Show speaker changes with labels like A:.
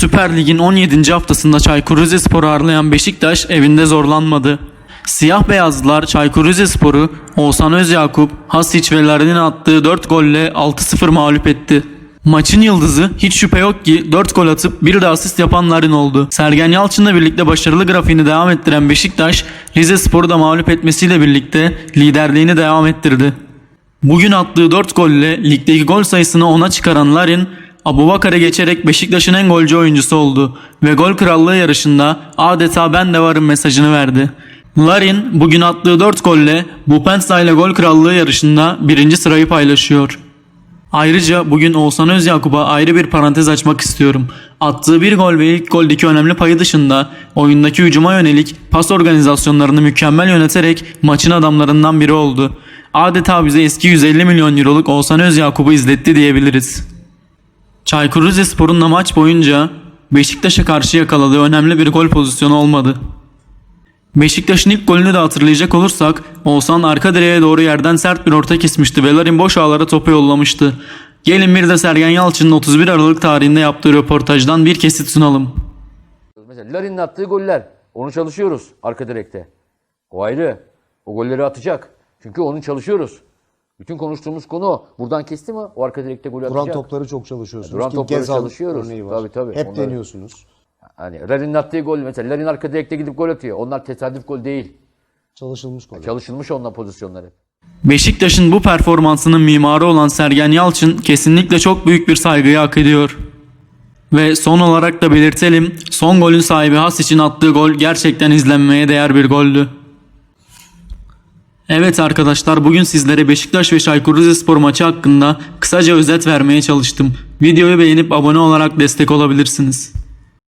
A: Süper Lig'in 17. haftasında Çaykur Rizespor'u ağırlayan Beşiktaş evinde zorlanmadı. Siyah beyazlılar Çaykur Rizespor'u Oğuzhan Özyakup, Hasic ve Larin'in attığı 4 golle 6-0 mağlup etti. Maçın yıldızı hiç şüphe yok ki 4 gol atıp bir de asist yapan Larin oldu. Sergen Yalçın'la birlikte başarılı grafiğini devam ettiren Beşiktaş, Rizespor'u da mağlup etmesiyle birlikte liderliğini devam ettirdi. Bugün attığı 4 golle ligdeki gol sayısını 10'a çıkaran Larin, Abubakar'ı geçerek Beşiktaş'ın en golcü oyuncusu oldu ve gol krallığı yarışında adeta ben de varım mesajını verdi. Larin bugün attığı 4 golle Bupensa ile gol krallığı yarışında birinci sırayı paylaşıyor. Ayrıca bugün Oğuzhan Özyakup'a ayrı bir parantez açmak istiyorum. Attığı bir gol ve ilk goldeki önemli payı dışında oyundaki hücuma yönelik pas organizasyonlarını mükemmel yöneterek maçın adamlarından biri oldu. Adeta bize eski 150 milyon euroluk Oğuzhan Özyakup'u izletti diyebiliriz. Çaykur Rizespor'un da maç boyunca Beşiktaş'a karşı yakaladığı önemli bir gol pozisyonu olmadı. Beşiktaş'ın ilk golünü de hatırlayacak olursak Oğuzhan arka direğe doğru yerden sert bir orta kesmişti ve Larin boş ağlara topu yollamıştı. Gelin bir de Sergen Yalçın'ın 31 Aralık tarihinde yaptığı röportajdan bir kesit sunalım.
B: Mesela Larin'in attığı goller. Onu çalışıyoruz arka direkte. O ayrı. O golleri atacak. Çünkü onu çalışıyoruz. Bütün konuştuğumuz konu o. Buradan kesti mi o arka direkte
C: Duran
B: atacak.
C: topları çok çalışıyorsunuz.
B: Duran topları
C: Gezal
B: çalışıyoruz. Tabii, tabii.
C: Hep
B: Onları-
C: deniyorsunuz.
B: Hani Larin'in attığı gol mesela. Larin arka direkte gidip gol atıyor. Onlar tesadüf gol değil.
C: Çalışılmış gol.
B: Çalışılmış onunla pozisyonları.
A: Beşiktaş'ın bu performansının mimarı olan Sergen Yalçın kesinlikle çok büyük bir saygıyı hak ediyor. Ve son olarak da belirtelim, son golün sahibi Has için attığı gol gerçekten izlenmeye değer bir goldü. Evet arkadaşlar bugün sizlere Beşiktaş ve Çaykur Rizespor maçı hakkında kısaca özet vermeye çalıştım. Videoyu beğenip abone olarak destek olabilirsiniz.